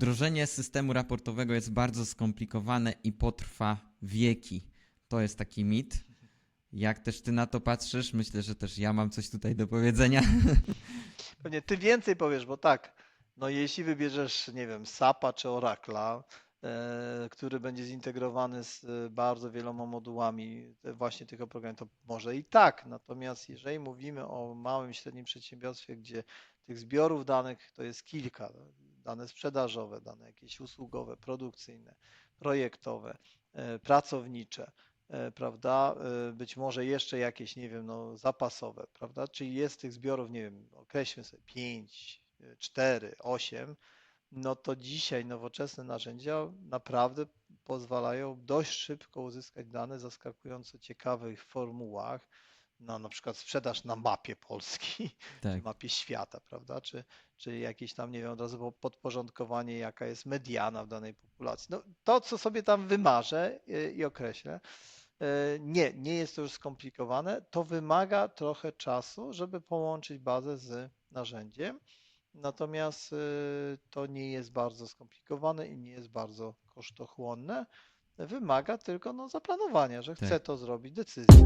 Wdrożenie systemu raportowego jest bardzo skomplikowane i potrwa wieki. To jest taki mit. Jak też ty na to patrzysz? Myślę, że też ja mam coś tutaj do powiedzenia. Pewnie ty więcej powiesz, bo tak, no jeśli wybierzesz, nie wiem, SAP-a czy Oracla, e, który będzie zintegrowany z e, bardzo wieloma modułami e, właśnie tych oprogramowań, to może i tak. Natomiast jeżeli mówimy o małym średnim przedsiębiorstwie, gdzie tych zbiorów danych to jest kilka, dane sprzedażowe, dane jakieś usługowe, produkcyjne, projektowe, e, pracownicze, e, prawda, e, być może jeszcze jakieś, nie wiem, no zapasowe, prawda, czyli jest tych zbiorów, nie wiem, określmy sobie 5, 4, 8, no to dzisiaj nowoczesne narzędzia naprawdę pozwalają dość szybko uzyskać dane w zaskakująco ciekawych formułach, no na przykład sprzedaż na mapie Polski, Tak. mapie świata, prawda? Czy, czy jakieś tam, nie wiem, od razu po- podporządkowanie, jaka jest mediana w danej populacji. No, to, co sobie tam wymarzę i określę, y, nie, nie jest to już skomplikowane. To wymaga trochę czasu, żeby połączyć bazę z narzędziem. Natomiast y, to nie jest bardzo skomplikowane i nie jest bardzo kosztochłonne. Wymaga tylko no, zaplanowania, że Tak. to zrobić, decyzji.